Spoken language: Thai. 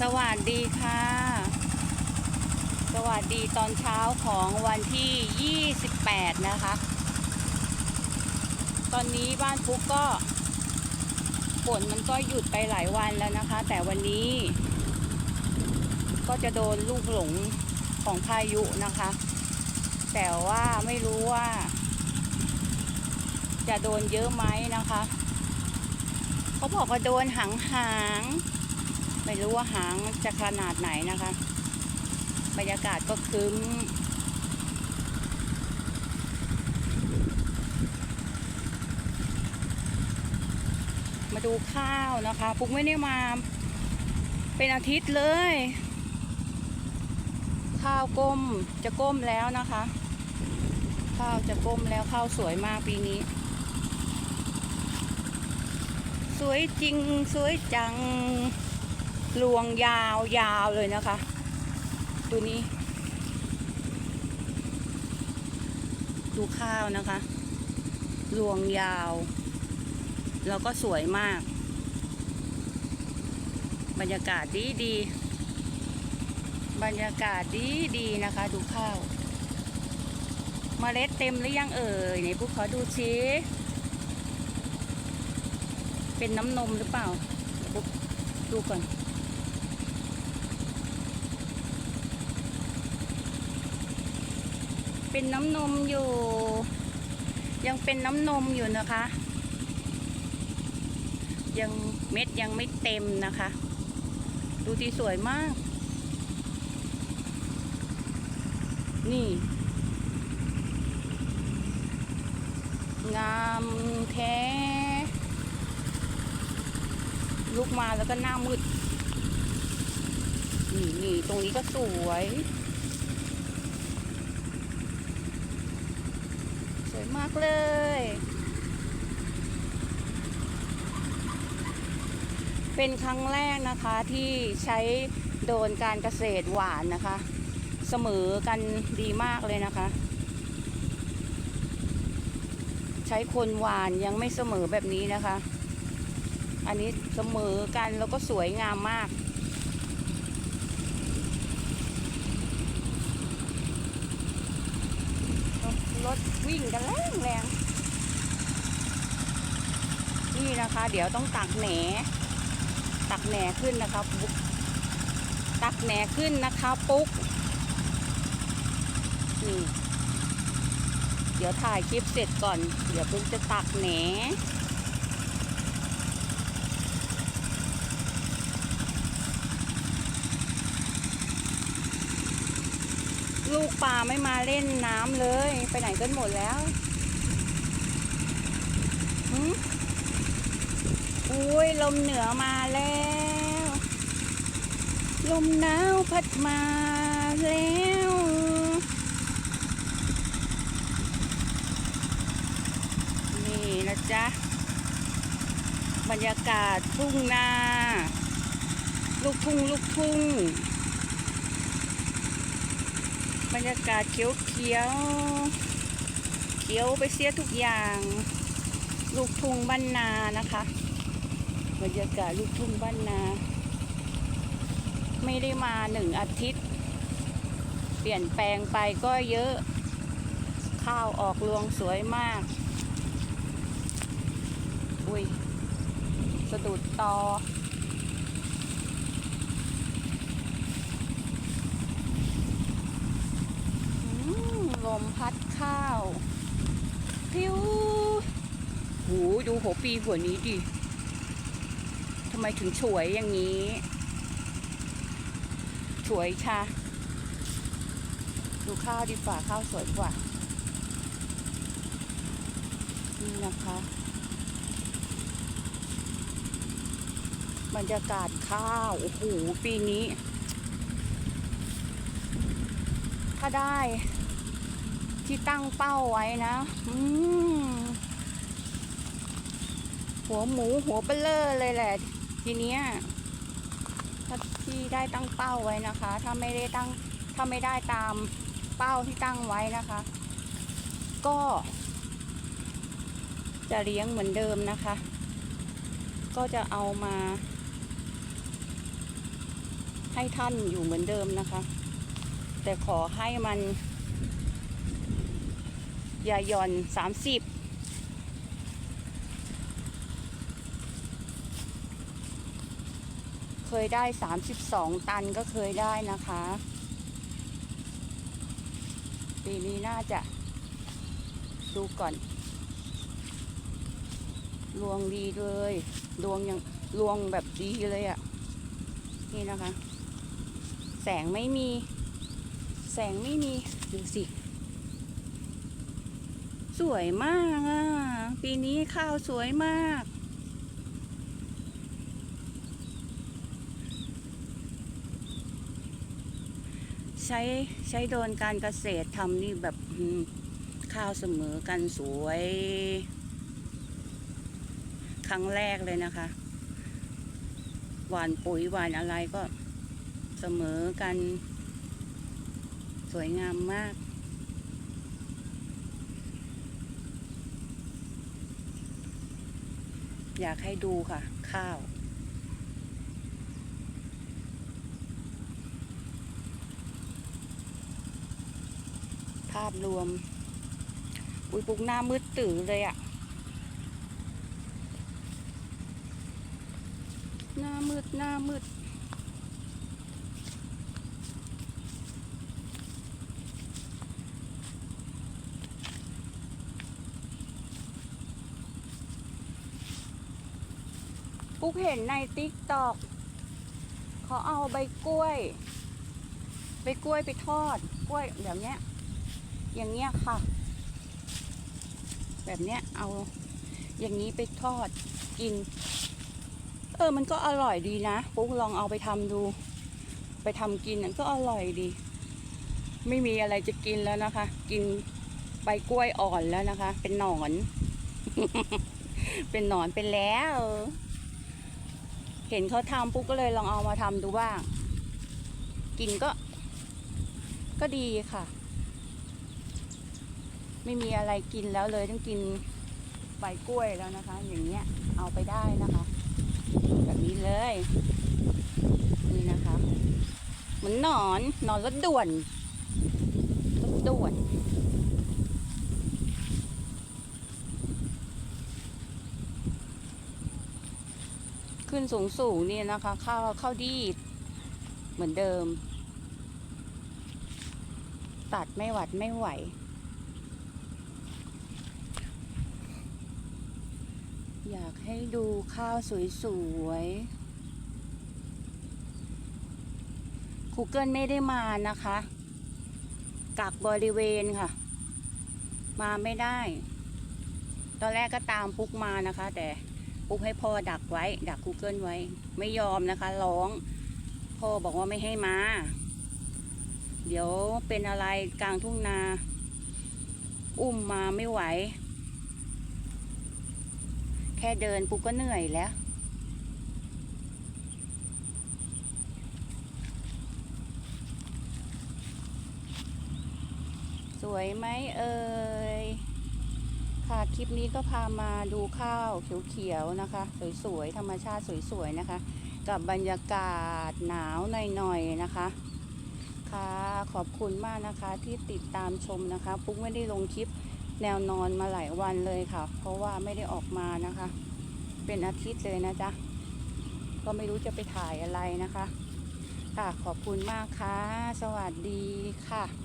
สวัสดีค่ะ สวัสดีตอนเช้าของวันที่ 28 นะคะ ตอนนี้บ้านฟุกก็ฝนมันก็หยุดไปหลายวันแล้วนะคะ แต่วันนี้ ก็จะโดนลูกหลงของพายุนะคะ แต่ว่าไม่รู้ว่า จะโดนเยอะไหมนะคะ เขาบอกว่าโดนหางหาง ไม่รู้ว่าหางจะขนาดไหนนะคะ บรรยากาศก็ครึ้มมาดูข้าวนะคะปุ๊กไม่ได้มาเป็นอาทิตย์เลย ข้าวก้มจะก้มแล้วนะคะ ข้าวจะก้มแล้วข้าวสวยมากปีนี้ สวยจริงสวยจัง ลวงยาวยาวเลยนะคะ ตัวนี้ ดูข้าวนะคะลวงยาว แล้วก็สวยมาก บรรยากาศดีดีบรรยากาศดีดีนะคะ ดูข้าวมเมล็ดเต็มหรือยังเอ่ยไหนพวกขอดูชิเป็นน้ำนมหรือเปล่าปุ๊บดูก่อน เป็นน้ำนมอยู่ ยังเป็นน้ำนมอยู่นะคะ ยังเม็ดยังไม่เต็มนะคะ ดูที่สวยมาก นี่ งามแท้ ลุกมาแล้วก็หน้ามืดนี่นี่ตรงนี้ก็สวย วยมากเลยเป็นครั้งแรกนะคะที่ใช้โดนการเกษตรหวานนะคะ เสมอกันดีมากเลยนะคะ ใช้คนหวานยังไม่เสมอแบบนี้นะคะ อันนี้เสมอกันแล้วก็สวยงามมาก รถวิ่งกันแรงแรงนี่นะคะ เดี๋ยวต้องตักแหนตักแหนขึ้นนะคะปุ๊กตักแหนขึ้นนะคะปุ๊กนี่เดี๋ยวถ่ายคลิปเสร็จก่อน เดี๋ยวปุ๊กจะตักแหน ลูกปลาไม่มาเล่นน้ำเลย ไปไหนกันหมดแล้วอุ้ยลมเหนือมาแล้ว ลมหนาวพัดมาแล้วนี่นะจ๊ะบรรยากาศทุ่งนา ลูกทุ่งลูกทุ่ง บรรยากาศเขียวเขียวเขียวไปเสียทุกอย่าง ลูกทุ่งบ้านนานะคะ บรรยากาศลูกทุ่งบ้านนา ไม่ได้มาหนึ่งอาทิตย์ เปลี่ยนแปลงไปก็เยอะ ข้าวออกรวงสวยมาก อุ้ยสะดุดตออื มพัดข้าวพิวหูดูหัวปีหัวนี้ดิทำไมถึงฉวยอย่างนี้ฉวยชาดูข้าวดีกว่าข้าวสวยกว่า นี่นะคะ บรรยากาศข้าว โอ้โห ปีนี้ ถ้าได้ ที่ตั้งเป้าไว้นะ อืหัวหมูหัวเบลเลอร์เลยแหละ ทีเนี้ยถ้าที่ได้ตั้งเป้าไว้นะคะ ถ้าไม่ได้ตั้งถ้าไม่ได้ตามเป้าที่ตั้งไว้นะคะ ก็ จะเลี้ยงเหมือนเดิมนะคะ ก็จะเอามา ให้ท่านอยู่เหมือนเดิมนะคะ แต่ขอให้มัน ยาหย่อนสามสิบเคยได้สามสิบสองตันก็เคยได้นะคะ ปีนี้น่าจะ ดูก่อนลวงดีเลยลวงยังลวงแบบดีเลยอะ่ะ นี่นะคะ แสงไม่มี แสงไม่มี ดูสิ สวยมากอะ ปีนี้ข้าวสวยมาก ใช้ใช้โดนการเกษตรทำนี่แบบข้าวเสมอกันสวย ครั้งแรกเลยนะคะ หวานปุ๋ยหวานอะไรก็เสมอกัน สวยงามมาก อยากให้ดูค่ะ ข้าว ภาพรวม อุ้ยปุกหน้ามืดตื่อเลยอะหน้ามืดหน้ามืด ปุ๊กเห็นในติ๊กตอกเขาเอาใบกล้วย ใบกล้วยไปทอด กล้วยแบบเนี้ย อย่างเงี้ยค่ะ แบบเนี้ยเอาอย่างนี้ไปทอดกิน เออ มันก็อร่อยดีนะปุ๊กลองเอาไปทำดู ไปทำกินก็อร่อยดี ไม่มีอะไรจะกินแล้วนะคะ กินใบกล้วยอ่อนแล้วนะคะ เป็นหนอน เป็นหนอนเป็นแล้ว เห็นเขาทำปุ๊กก็เลยลองเอามาทำดูบ้างกินก็ ก็ดีค่ะ ไม่มีอะไรกินแล้วเลยต้องกินใบกล้วยแล้วนะคะ อย่างเงี้ยเอาไปได้นะคะ แบบนี้เลยนี่นะคะ เหมือนนอนนอนรถด่วนรถด่วน ขึ้นสูงสูงเนี่ยนะคะข้าวข้าวดีดเหมือนเดิม ตัดไม่หวัดไม่ไหว อยากให้ดูข้าวสวยๆ Google ไม่ได้มานะคะ กักบริเวณค่ะ มาไม่ได้ ตอนแรกก็ตามปุ๊กมานะคะแต่ ปุ๊กให้พ่อดักไว้ ดัก Google ไว้ ไม่ยอมนะคะ ร้อง พ่อบอกว่าไม่ให้มา เดี๋ยวเป็นอะไรกลางทุ่งนา อุ้มมาไม่ไหว แค่เดินปุ๊กก็เหนื่อยแล้วสวยไหมเอ่ย ค่ะ คลิปนี้ก็พามาดูข้าวเขียวๆนะคะ สวยๆ ธรรมชาติสวยๆ นะคะ กับบรรยากาศหนาวหน่อยๆ นะคะ ค่ะ ขอบคุณมากนะคะที่ติดตามชมนะคะ ปุ๊กไม่ได้ลงคลิปแนวนอนมาหลายวันเลยค่ะ เพราะว่าไม่ได้ออกมานะคะ เป็นอาทิตย์เลยนะจ๊ะ ก็ไม่รู้จะไปถ่ายอะไรนะคะ ค่ะ ขอบคุณมากค่ะ สวัสดีค่ะ